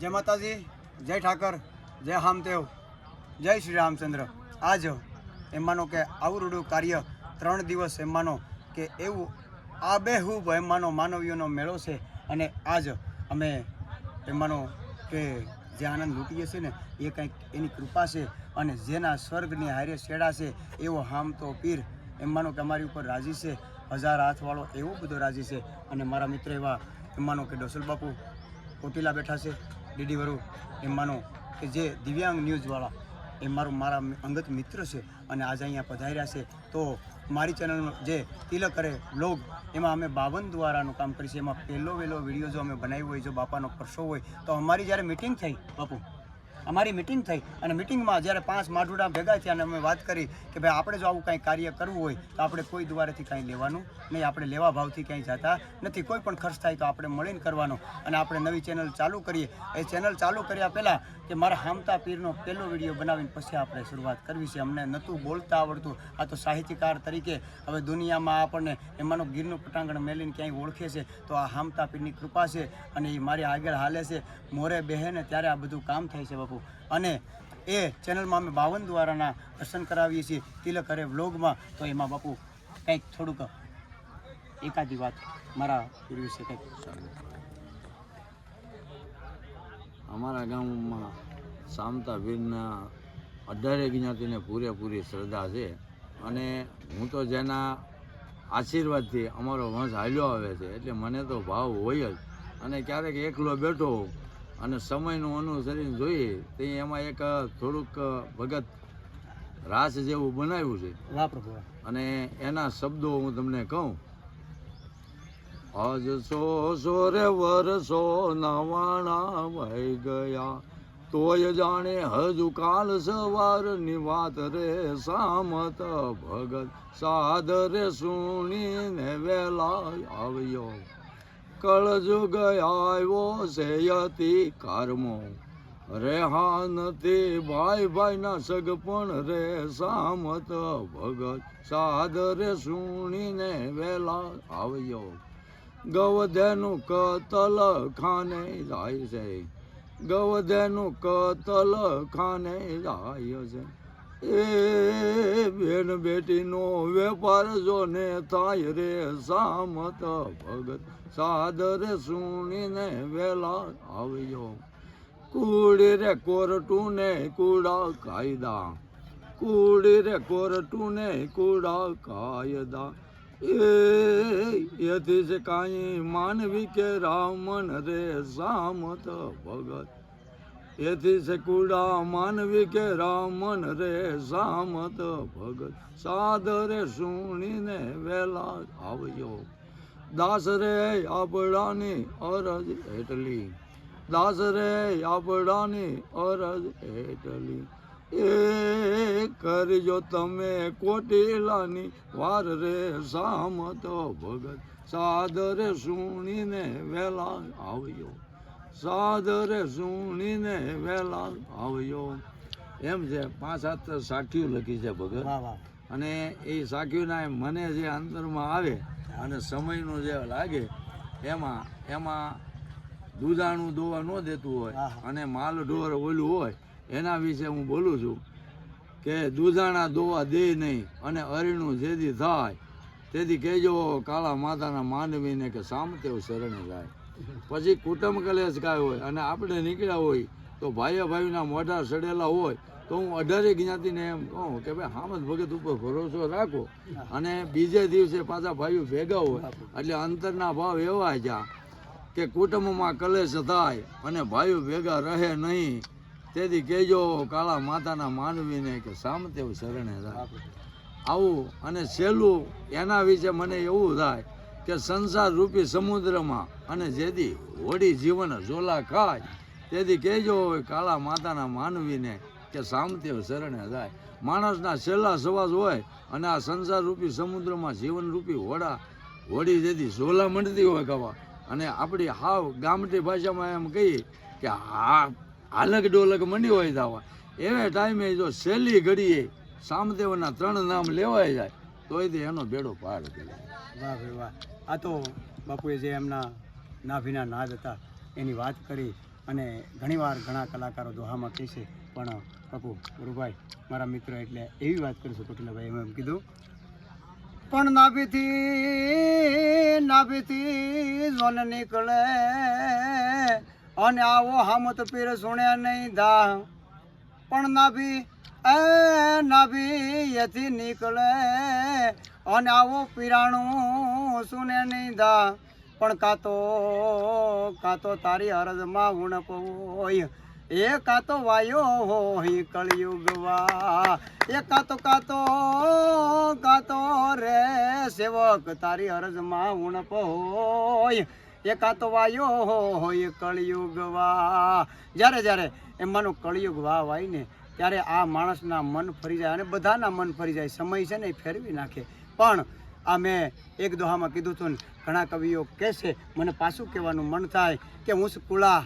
જય માતાજી, જય ઠાકર, જય હામદેવ, જય શ્રી રામચંદ્ર. આજ એમ માનો કે આવરૂડું કાર્ય ત્રણ દિવસ એમ કે એવું આબેહૂબ એમ માનો માનવીઓનો મેળો છે અને આજ અમે એમ કે જે આનંદ લૂંટીએ છીએ ને, એ કંઈક એની કૃપા છે અને જેના સ્વર્ગની હારે છેડા છે, એવો હામ તો પીર એમ કે અમારી ઉપર રાજી છે. હજાર હાથવાળો એવો બધો રાજી છે. અને મારા મિત્ર એવા એમ કે ડોસલ બાપુ કોટીલા બેઠા છે. ડીડી વરુ એમ માનો કે જે દિવ્યાંગ ન્યૂઝવાળા એ મારું મારા અંગત મિત્ર છે અને આજે અહીંયા પધાર્યા છે, તો મારી ચેનલનો જે તિલક કરે લોગ એમાં અમે બાવન દ્વારાનું કામ કરીએ છીએ એમાં પહેલો વહેલો વીડિયો જો અમે બનાવ્યો હોય, જો બાપાનો પરસો હોય, તો અમારી જ્યારે મિટિંગ થઈ, બાપુ અમારી મિટિંગ થઈ અને મિટિંગમાં જ્યારે પાંચ માઢુડા ભેગા થયા અને અમે વાત કરી કે ભાઈ આપણે જો આવું કંઈ કાર્ય કરવું હોય તો આપણે કોઈ દ્વારેથી કાંઈ લેવાનું નહીં, આપણે લેવા ભાવથી ક્યાંય જતા નથી. કોઈ પણ ખર્ચ થાય તો આપણે મળીને કરવાનો અને આપણે નવી ચેનલ ચાલુ કરીએ. એ ચેનલ ચાલુ કર્યા પહેલાં કે મારા હામતા પીરનો પહેલો વીડિયો બનાવીને પછી આપણે શરૂઆત કરવી છે. અમને નહોતું બોલતા આવડતું. આ તો સાહિત્યકાર તરીકે હવે દુનિયામાં આપણને એમાંનો ગીરનું પટાંગણ મેલીને ક્યાંય ઓળખે છે તો આ હામતા પીરની કૃપા છે અને એ મારી આગળ હાલે છે. મોરે બહેને ત્યારે આ બધું કામ થાય છે બાપુ. અને એ ચેનલમાં અમે બાવન દ્વારાના દર્શન કરાવીએ છીએ તિલક હરે વ્લોગમાં. તો એમાં બાપુ કંઈક થોડુંક એકાદી વાત મારા ગુરુ વિશે કંઈક. અમારા ગામમાં સામતા વીરના અઢારે જ્ઞાતિને પૂરેપૂરી શ્રદ્ધા છે. અને હું તો જેના આશીર્વાદથી અમારો વંશ હાલ્યો આવે છે, એટલે મને તો ભાવ હોય જ. અને ક્યારેક એકલો બેઠો હોઉં અને સમયનું અનુસરીને જોઈએ તો એમાં એક થોડુંક ભગત રાસ જેવું બનાવ્યું છે. અને એના શબ્દો હું તમને કહું. આજ સો સોરે વરસો નવાણા વહી ગયા. તોય જાણે હજુ કાલ સવારની વાત રે સામત ભગત. સાદરે સુણીને વેલા આવ્યો. કળજુગ આવ્યો છે યતિ કર્મો. રેહા નથી ભાઈ ભાઈના સગપણ રે સામત ભગત. સાદરે સુણીને વેલા આવ્યો. ગવધેનું કતલ ખાને જાય છે. ગવધેનું કતલ ખાને જાય છે. એ બેન બેટીનો વેપાર જો ને થાય રે સામત ભગત. સાદરે સુણીને વેલા આવ્યો. કુડી રે કોરટું ને કુડા કાયદા. કુડી રે કોરટું ને કુડા કાયદા એથી જ કાંઈ માનવી કે રામન રે સામત ભગત. એથી છે કુડા માનવી કે રામન રે સામત ભગત. સાદરે સુણીને વેલા આવ્યો. દાસ રે આપડાની અરજ એટલી દાસ રે આપડાની અરજ એટલી એ કરજો તમે કોટેલાની વાર રે સામત ભગત. સાદરે સુણીને વેલા આવ્યો. સાદરે સુણીને વેલા આવ્યો એમ છે પાંચ સાત સાખીઓ લખી છે ભગત. અને એ સાખીઓના મને જે અંતરમાં આવે અને સમયનું જે લાગે એમાં એમાં દૂધાણું દોવા ન દેતું હોય અને માલ ઢોર ઓલું હોય એના વિશે હું બોલું છું કે દૂધાણા દોવા દે નહીં અને અરીણું જેથી થાય તેથી કહેજો કાળા માતાના માનવીને કે સામતેવ શરણે જાય. પછી કુટુંબ કલેશ કાંઈ હોય અને આપણે નીકળ્યા હોય તો ભાઈએ ભાઈના મોઢા સડેલા હોય તો હું અઢારે જ્ઞાતિને એમ કહું કે ભાઈ હામદ ભગત ઉપર ભરોસો રાખો. અને બીજે દિવસે પાછા ભાઈઓ ભેગા હોય એટલે અંતરના ભાવ એવા જ્યાં કે કુટુંબમાં કલેશ થાય અને ભાઈઓ ભેગા રહે નહીં. તેથી કહેજો કાળા માતાના માનવીને કે સામતેવ શરણે જાય આવું અને સહેલું એના વિશે મને એવું થાય કે સંસાર રૂપી સમુદ્રમાં અને જેથી હોડી જીવન ઝોલા ખાય, તેથી કહેજો કાળા માતાના માનવીને કે સામતેવ શરણે જાય. માણસના છેલ્લા સવાસ હોય અને આ સંસાર રૂપી સમુદ્રમાં જીવન રૂપી હોડા હોડી જેથી ઝોલા મંડતી હોય કવા અને આપણી હાવ ગામઠી ભાષામાં એમ કહીએ કે હા, હાલક ડોલક મંડી હોય થવા એવે ટાઈમે જો છેલ્લી ઘડીએ સામદેવના ત્રણ નામ લેવાય જાય. તોય તે એનો બેડો પાર વાહ ભાઈ વાહ. આ તો બાપુએ જે એમના નાભીના નાદ હતા, એની વાત કરી અને ઘણીવાર ઘણા કલાકારો દોહામાં કહે છે, પણ બાપુ, ગુરુભાઈ, મારા મિત્ર એટલે એવી વાત કરીશું કોટિલાભાઈ, એમ એમ કીધું. પણ નાભીથી નાભીથી જોન નીકળે અને આવો હામત પીર સુણ્યા નહીં ધા. પણ નાભી એ નાભી એથી નીકળે. અને આવો પીરાણું સુને ધા પણ કાતો કાતો તારી અરજમાં ઉણપ હોય એ કાતો વાયો હોય કળિયુગવા એ કાતો કાતો કાતો રે સેવક તારી અરજમાં ઉણપ હોય એ કાતો વાયો હોય કળિયુગ વા જ્યારે જ્યારે એમાંનો કળિયુગ વાવ વાય ને ત્યારે આ માણસના મન ફરી જાય અને બધાના મન ફરી જાય. સમય છે ને એ ફેરવી નાખે. પણ આ મેં એક દોહામાં કીધું હતું ઘણા કવિઓ કહેશે મને પાછું કહેવાનું મન થાય કે હું કુળા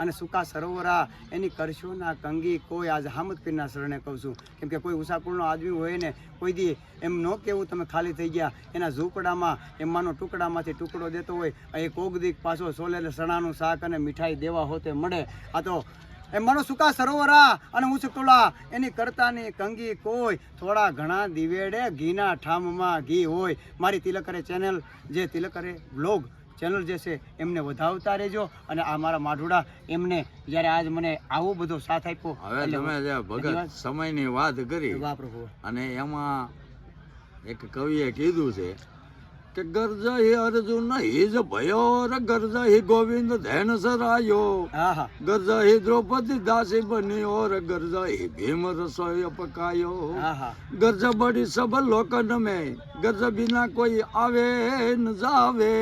અને સુકા સરોવરા. એની કરશો ના કંગી કોઈ આજ હામદ પીરના શરણે કહું છું. કેમ કે કોઈ ઉષાકુળનો આદમી હોય ને, કોઈ દી એમ ન કહેવું, તમે ખાલી થઈ ગયા. એના ઝૂંપડામાં એમાંનો ટુકડામાંથી ટુકડો દેતો હોય એ કોક દીક પાછો સોલેલે સણાનું શાક અને મીઠાઈ દેવા હોતે મળે. આ તો એ મનો સુકા સરોવરા અને હું ટોલા એની કરતાની કંગી કોઈ. થોડા ઘણા દિવેડે ઘીના ઠામમાં ઘી હોય. મારી તિલકરે ચેનલ જે તિલકરે બ્લોગ ચેનલ જે છે એમને વધાવતા રહેજો. અને આ મારા માઢુડા એમને જ્યારે આજ મને આવો બધો સાથ આપ્યો હવે તમે જે ભગત સમયની વાત કરી અને એમાં એક કવિએ કીધું છે કે ગરજ હે અર્જુન હિજ ભયો ર ગરજ હે ગોવિંદ ધૈન સરાયો. હા હા ગરજ હે દ્રૌપદી દાસી બની ઓર ગરજ હે ભીમ રસોઈ પકાયો હા હા ગરજ બડી સબ લોકન મે ગરજ બિના કોઈ આવે ન જાવે.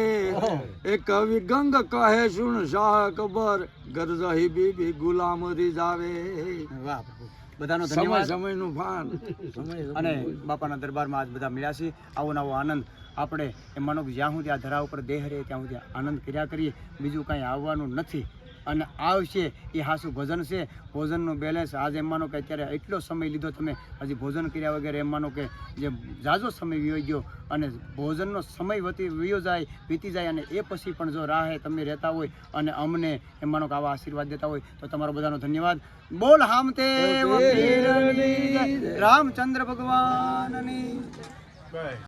એ કવિ ગંગ કહે સુન શાહ કબર ગરજ હે બીબી ગુલામ રીજાવે. વાહ બધાનો ધન્યવાદ. સમય સમયનું ભાન. અને બાપાના દરબારમાં આજ બધા મળ્યા છે આવો નવો આનંદ. આપણે એમ માનો કે જ્યાં સુધી આ ધરા ઉપર દેહ રહે, ત્યાં સુધી આનંદ કર્યા કરીએ, બીજું કાંઈ આવવાનું નથી. અને આવશે, એ હાસું ભોજન છે. ભોજનનું બેલેન્સ આજે માનો કે અત્યારે એટલો સમય લીધો તમે, હજી ભોજન કર્યા વગેરે એમ માનો કે જે ઝાઝો સમય વીયો ગયો અને ભોજનનો સમય વતી વીયો જાય, વીતી જાય અને એ પછી પણ જો રાહે તમે રહેતા હોય અને અમને એમ માનો કે આવા આશીર્વાદ દેતા હોય, તો તમારો બધાનો ધન્યવાદ. બોલ હામતે રામચંદ્ર ભગવાનની